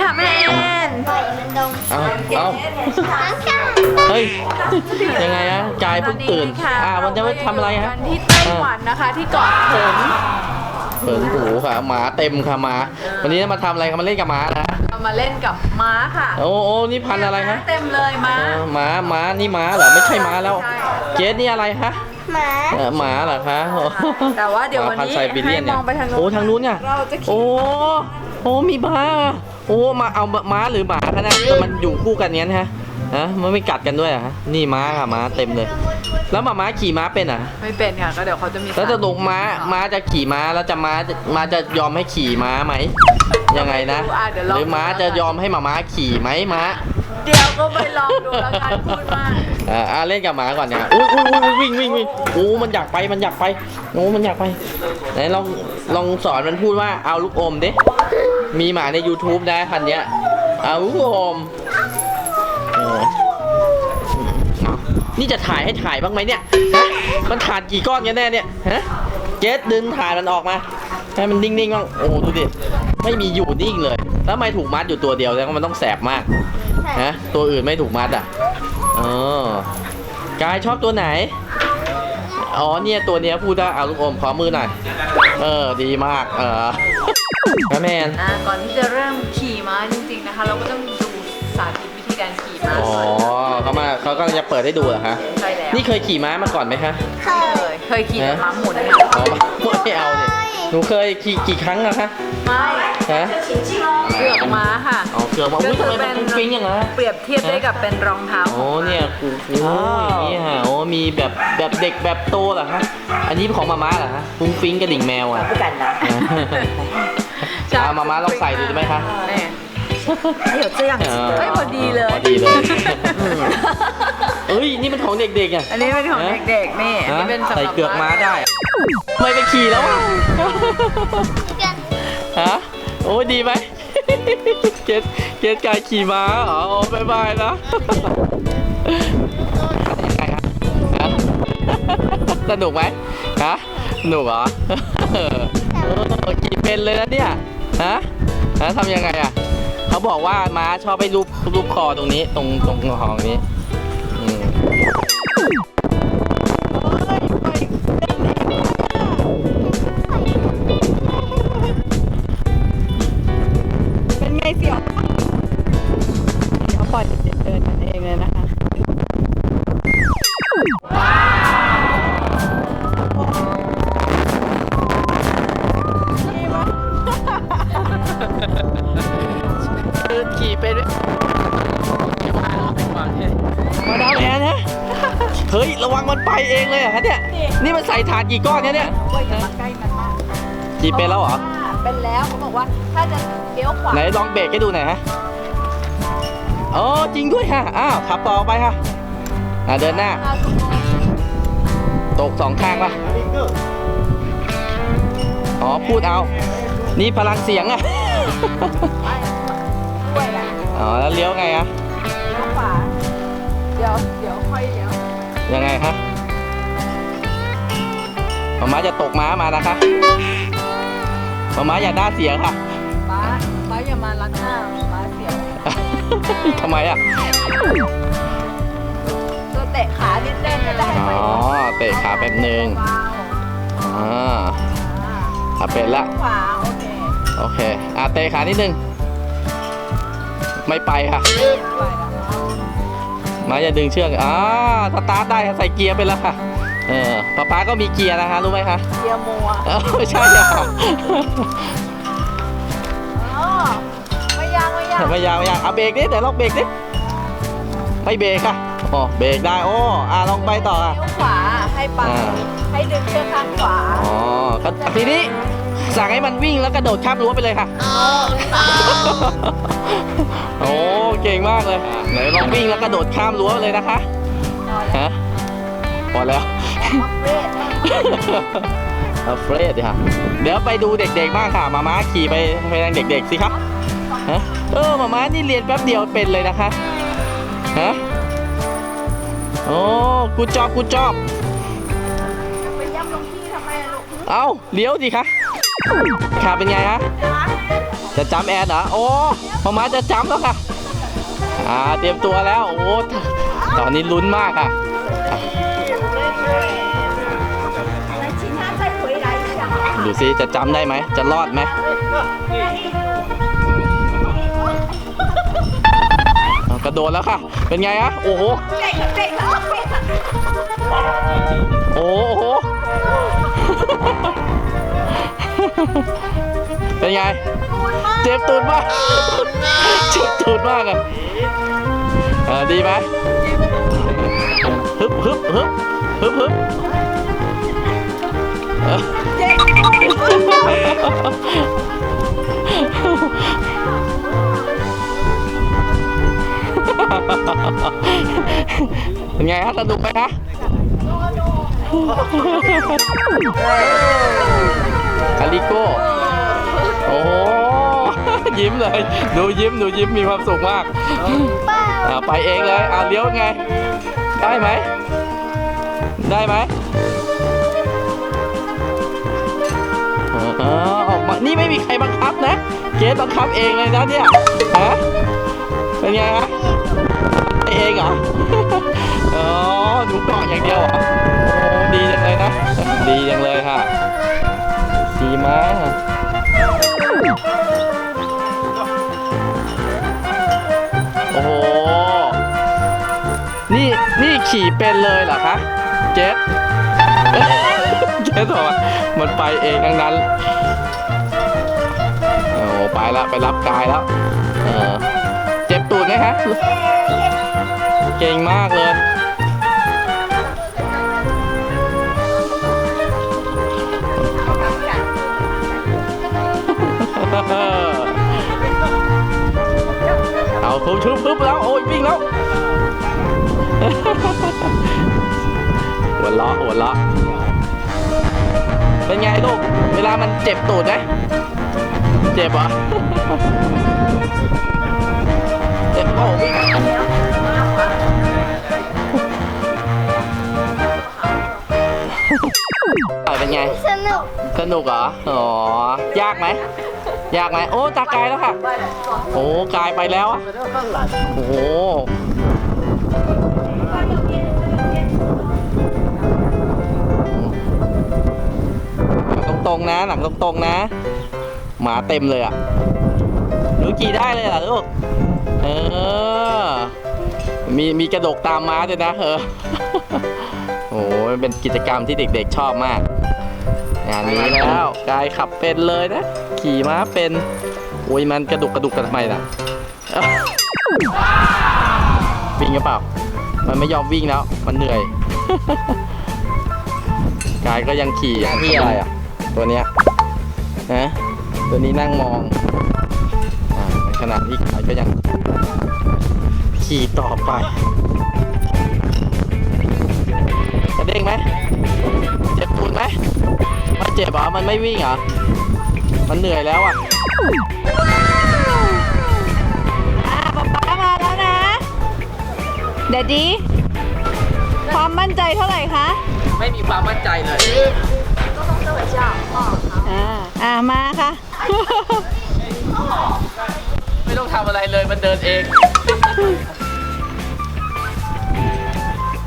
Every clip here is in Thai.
ค่ะแม่แอนปล่อยมันดมเอาเอาทั้งกันเฮ้ย ยังไงอะกายเพิ่งตื่นค่ะอ่ามันจะไม่ทำอะไรฮะกันที่ไต้หวันนะคะที่เกาะเถินเผินหูค่ะหมาเต็มค่ะหมา วันนี้มาทำอะไรกันมาเล่นกับหมานะเรามาเล่นกับม้าค่ะ โอ้โอ้นี่พันธุ์อะไรฮะ เต็มเลยม้าเออหมาหมานี่หมาเหรอ ไม่ใช่หมาแล้วใช่เกสนี่อะไรฮะหมาเออหมาเหรอคะโอ้แต่ว่าเดี๋ยววันหมพัธุ์นี้ไซบีเรียนให้เนี่มยองไปทางนู้นโอ้ทางนู้นเนี่ย เราจะขี่โอ้โอ้มีม้าโอ้มาเอาม้าหรือหมาคะนะแต่มันอยู่คู่กันเนี้ยนะฮะฮะมันไม่กัดกันด้วยเหรอฮะนี่ม้าค่ะม้าเต็มเลย แล้วหมาม้าขี่ม้าเป็นเหรอะ ไม่เป็นค่ะก็เดี๋ยวเขาจะมีแล้วจะลงม้าม้าจะขี่ม้าแล้วจะม้าจะม้าจะยอมให้ขี่ม้าไหมยังไงนะอ่เดี๋ยวลงหรือม้าจะยอมให้หมาม้าขี่ไหมม้าเดี๋ยวก็ไปลองดูแล้วกันพูดมากอ่าอ่าเล่นกับหมาก่อนเนี่ยอุ้ยอุ้ยอุ้ยวิ่งวิ่งวิ่งโอ้มันอยากไปมันอยากไปโอ้มันอยากไปไหนลองลองสอนมันพูดว่าเอาลูกอมดิ มีหมาใน YouTube นะพันเนี้ยเอาลูกอมเออนี่จะถ่ายให้ถ่ายบ้างไหมเนี่ยฮะมันถ่านกี่ก้อนกันแน่เนี่ยฮะเจสดึงถ่านมันออกมาให้มันนิ่งๆบ้างโอ้โหดูดิไม่มีอยู่นิ่งเลย แล้วทำไมถูกมัดอยู่ตัวเดียวแล้วมันต้องแสบมากฮะตัวอื่นไม่ถูกมัดอะเออกายชอบตัวไหนอ๋อเนี่ยตัวเนี้ยพูดได้เอาลูกอมขอมือหน่อยเออดีมากเออ แม่แมน อ่าก่อนที่จะเริ่มขี่ม้าจริงๆนะคะ เราก็ต้องดูสาธิตวิธีการขี่ม้าอ๋อก่อนเขามาเขากำลังจะเปิดให้ดูเหรอคะ ใช่แล้วนี่เคยขี่ม้ามาก่อนไหมคะ เคเคยยเคยขี่แต่ม้าหมุนอ๋อไม่เอาเนี่ยหนูเคยขี่กี่ครั้งอะคะไม่ฮะเกือกม้าค่ะ อ๋อเกือบว่าอุ้ยทำไมมันฟุ้งฟิ้งอย่างนั้นอะเปรียบเทียบได้กับเป็นรองเท้าโอ้เนี่ยกูโอ้อย่างนี้ฮะโอ้มีแบบแบบเด็กแบบโตเหรอคะ อันนี้ของมาม่าเหรอคะฟุ้งฟิ้งกระดิ่งแมวอะ不敢 ช่ อะมาม่าลองใส่ดูได้ไหมคะแน่เดี๋ยวเจียงเอ้ยพอดีเลย พอดีเลยเอ้ยนี่มันของเด็กๆไงอันนี้เป็นของเด็กๆ นี่อันนี้เป็นสำหใส่เกือกม้าได้ไม่ไปขี่แล้วอะฮะ โอ้ดีไหม เกตเกตการขี่ม้าอ๋อบายบายนะสนุกไหมฮะสนุกเหรอเออขี่เป็นเลยนะเนี่ย ฮะฮะทำยังไงอะ เขาบอกว่าม้าชอบไปรูปรูปคอตรงนี้ ตรงตรงคอตรงนี้ ถาดกี่ก้อนเนี่ยเนี่ยว่าอย่ามาใกล้มันมากขี่เป็นแล้วเหรอ เป็นแล้วเขาบอกว่าถ้าจะเลี้ยวขวาไหนลองเบรกให้ดูหน่อยฮะอ๋อจริงด้วยค่ะอ้าวขับต่อไปค่ะอ่าเดินหน้า ตกสองข้างปะอ๋อพูดเอา นี่พลังเสียงอะด้วยอะอ๋อแล้วเลี้ยวไงอะเลี้ยวขวา เดี๋ยวเดี๋ยวค่อยเลี้ยวยังไงคะ มาม้าจะตกม้ามานะคะมาม้าอย่าหน้าเสียค่ะป้าป้าอย่ามาลัดหน้าป้าเสียวทำไมอะตัวเตะขานิดนึงก็ได้อ๋อเตะขาแป๊บนึงเบาอ่าๆอะเป็นละขวาโอเคโอเคอะเตะขานิดนึงไม่ไปค่ะไหวแล้วเนาะมาจะดึงเชือกอ่าสตาร์ทได้ค่ะใส่เกียร์ไปแล้วค่ะ เออป๊าป๊าก็มีเกียร์นะคะรู้ไหมคะเกียร์มัวเออไม่ใช่ค่ะอ๋อไม่ยากไม่ยากไม่ยาวไม่ยาวเอาเบรกดิเดี๋ยวลองเบรกดิไม่เบรกค่ะอ๋อเบรกได้โอ้อะลองไปต่ออะ เลี้ยวขวาให้ไปอ่า ให้ดึงเชือกข้างขวาอ๋อก็ทีนี้สั่งให้มันวิ่งแล้วกระโดดข้ามรั้วไปเลยค่ะโอ้เก่งมากเลย ไหนลองวิ่งแล้วกระโดดข้ามรั้วเลยนะคะ ฮะพอแล้วเอาเฟรดดิค่ะเดี๋ยวไปดูเด็กๆบ้างค่ะมาม้าขี่ไปไปทางเด็กๆสิครับฮะเออมาม้านี่เรียนแป๊บเดียวเป็นเลยนะคะฮะโอ้กูจอบกูจอบไปย่ำลงที่ทำไมอะลูกเอาเลี้ยวสิคะขาเป็นไงฮะเจะจำแอนเหรอโอ้มามาจะจำแล้วค่ะอ่าเตรียมตัวแล้วโอ้ตอนนี้ลุ้นมากอะ ดูซิจะจำได้ไหม จะรอดไหมเอากระโดดแล้วค่ะ เป็นไงอะโอ้โหโอ้โห เป็นไง เจ็บตูดมาก เจ็บตูดมากอะเออดีไหมฮึบฮึบฮึบฮึบฮึบ ไงฮะสนุกไหมคะคาริโก้ โอ้โห ยิ้มเลยหนูยิ้มหนูยิ้ม มีความสุขมากอ่าไปเองเลยอ่าเลี้ยวไง ได้ไหม ได้ไหมอ๋อออกมา นี่ไม่มีใครบังคับนะ เกสบังคับเองเลยนะเนี่ย ฮะ เป็นไงฮะไปเองเหรอ อ๋อหนูเกาะอย่างเดียวเหรอโอ้ดีจังเลยนะ ดีจังเลยค่ะ ดีมากโอ้โห นี่นี่ขี่เป็นเลยเหรอคะ เจสเจสบอกว่ามันไปเองทั้งนั้น โอ้โหไปแล้วไปรับกายแล้ว เออ เจ็บตูดไหมฮะ เก่งมากเลย เอาปุ๊บชุบปุ๊บแล้วโอ้ยวิ่งแล้วหัวเราะหัวเราะเป็นไงลูก เวลามันเจ็บตูดไหมเจ็บเหรอเจ็บโอ้วิ่งเป็นไง สนุก สนุกเหรอ อ๋อ ยากไหม ยากไหมโอ้ตาไกายแล้วค่ะ โอ้กายไปแล้วอะโอ้โหลังตรงๆนะ หลังตรงๆนะ หมาเต็มเลยอะหนูขี่ได้เลยเหรอลูก เออ มีมีกระดกตามม้าด้วยนะเออโอ้โหเป็นกิจกรรมที่เด็กๆชอบมาก งานนี้แล้วกายขับเป็นเลยนะ ขี่ม้าเป็นโอ้ยมันกระดุกกระดุกกันทำไมล่ะเอ้าวิ่งหรือเปล่า มันไม่ยอมวิ่งแล้ว มันเหนื่อย กายก็ยังขี่ที่อะไรอะ ตัวเนี้ยนะตัวนี้นั่งมองอ่าในขณะที่กายก็ยังขี่ต่อไปกระเด้งไหมเจ็บปูดไหมมันเจ็บเหรอมันไม่วิ่งเหรอ มันเหนื่อยแล้วอะอ่าป๊าป๊ามาแล้วนะ เดดดี้ความมั่นใจเท่าไหร่คะ ไม่มีความมั่นใจเลยอ่า อ่ามาค่ะ ไม่ต้องทำอะไรเลยมันเดินเอง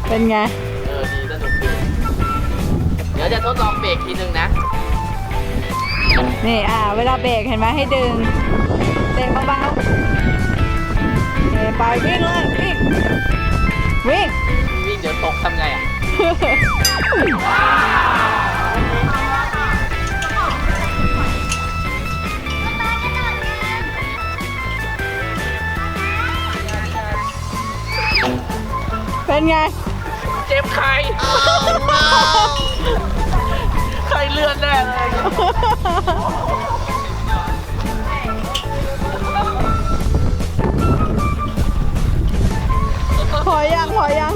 เป็นไง เออดีสนุกดีเดี๋ยวจะทดลองเบรกทีนึงนะ นี่ อ่า เวลาเบรกเห็นไหมให้ดึง เบรกเบาๆนี่ไปวิ่งเลยวิ่งวิ่งวิ่งเดี๋ยวตกทำไงอะเป็นไง เจ็บใครใครเลื่อนแน่เลย พอยังพอยัง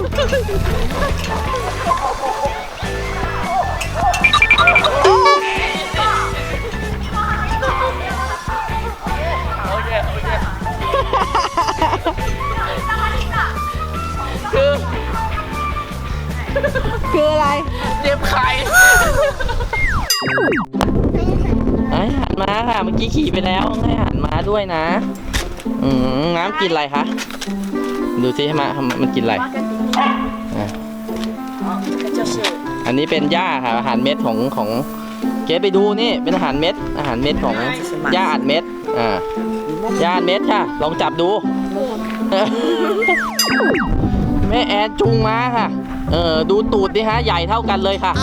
โอเคโอเคคือ คืออะไร เจ็บใครไอ้หันมา ค่ะ เมื่อกี้ขี่ไปแล้วให้หันม้าด้วยนะ อืมน้ำกินอะไรคะ ดูซิให้มามันกินอะไรอันนี้เป็นหญ้าค่ะ อาหารเม็ดของของเก๋ไปดูนี่ เป็นอาหารเม็ด อาหารเม็ดของหญ้าอัดเม็ด อ่าหญ้าอัดเม็ดค่ะ ลองจับดู แม่แอนจุงม้าค่ะ เออ ดูตูดดิฮะ ใหญ่เท่ากันเลยค่ะ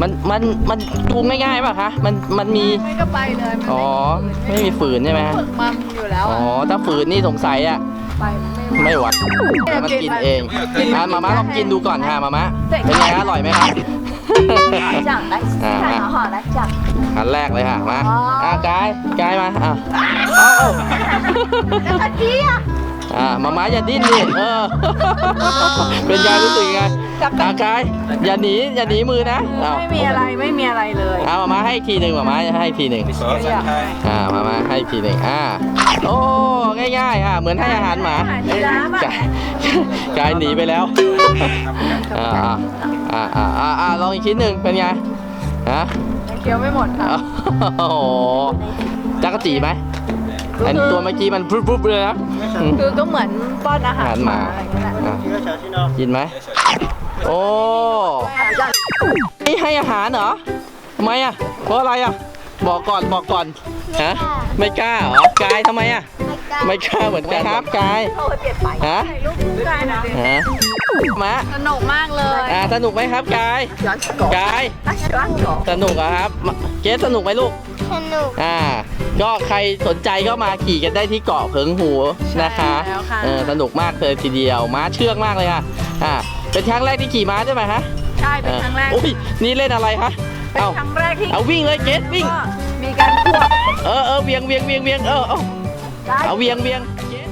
มันมันมันจูงง่ายๆป่ะคะมันมันมีไม่ก็ไปเลยอ๋อไม่มีฝืนใช่ไหมฝึกมันอยู่แล้วอ๋อถ้าฝืนนี่สงสัยอะไปไม่ไหวมันกินเองอะมาม่าลองกินดูก่อนค่ะมาม่าเป็นไงอร่อยไหมครับจังดหอได้จังอันแรกเลยค่ะมาอะกายกายมาอะเอ้าแล้วตะกี้อะ อะมาม่าอย่าดิ้นดิเออ เป็นไงรู้สึกยังไงอะกายอย่าหนีอย่าหนีมือนะเอาไม่มีอะไรไม่มีอะไรเลยเอามาม่าให้อีกทีหนึ่งมาม่าให้อีกทีหนึ่งอ่ามาม่าให้อีกทีหนึ่งอ่าโอ้ง่ายๆอะเหมือนให้อาหารหมายีราฟอะกายกายหนีไปแล้วอ่าอ่าอ่าอ่าอ่าลองอีกชิ้นหนึ่งเป็นไงฮะยังเคี้ยวไม่หมดค่ะโอ้โหจักรจีไหม อันตัวเมื่อกี้มันปุ๊บปุ๊บเลยนะอืม คือก็เหมือนป้อนอาหาอารหารหหมามา อะไรอย่างเงี้ยแหละอะกินไหม โอ้ นี่ให้อาหารเหรอทำไมอะ เพราะอะไรอะ บอกก่อนบอกก่อน ฮะ ไม่กล้าเหรอกายทำไมอะไม่กล้า ไม่กล้าเหมือนกันครับกายฮะฮะมาสนุกมากเลยอ่าสนุกไหมครับกายกายสนุกเหรครับ เกสสนุกไหมลูกสนุกอ่า ก็ใครสนใจก็มาขี่กันได้ที่เกาะเพิงหูนะคะเออสนุกมากเลยทีเดียวม้าเชื่องมากเลยค่ะอ่าเป็นครั้งแรกที่ขี่ม้าใช่ไหมฮะใช่เป็นครั้งแรกอุ้ยนี่เล่นอะไรฮะเป็นครั้งแรกที่เอาวิ่งเลยเกสวิ่งมีการขวบเออเออเวียงเวียงเวียงเวียงเออ เอาเวียงเวียงเกส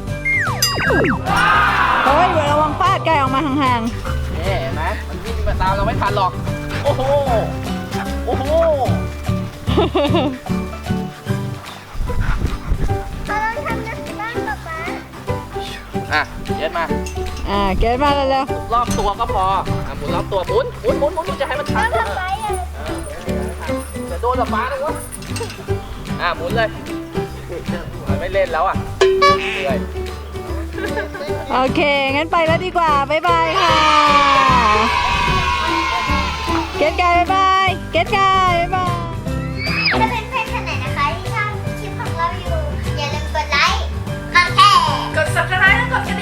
เฮ้ยระวังฟาดไก่ออกมาห่างนี่เห็นไหมมันวิ่งมาตามเราไม่ทันหรอก โอ้โห โอ้โหเราต้องทำนักบ้านป๊าป๊าอะเกสมาๆอ่าเกดมาแล้วหมุนรอบตัวก็พออะหมุนรอบตัวหมุนหมุนหมุนหมุนหมุนจะให้มันทันป๊าป๊าอย่าจะโดนกับฟ้าเลยวะอะหมุนเลย ไม่เล่นแล้วอะโอเค งั้นไปแล้วดีกว่า บ๊ายบายค่ะ เกตไกาบ๊ายบาย เกตไกาบ๊ายบาย ถ้าเป็นเพื่อนไหนนะคะที่ชอบคลิปของเราอยู่ อย่าลืมกดไลค์กดแชร์ กด subscribe แล้วกดกระดิ่ง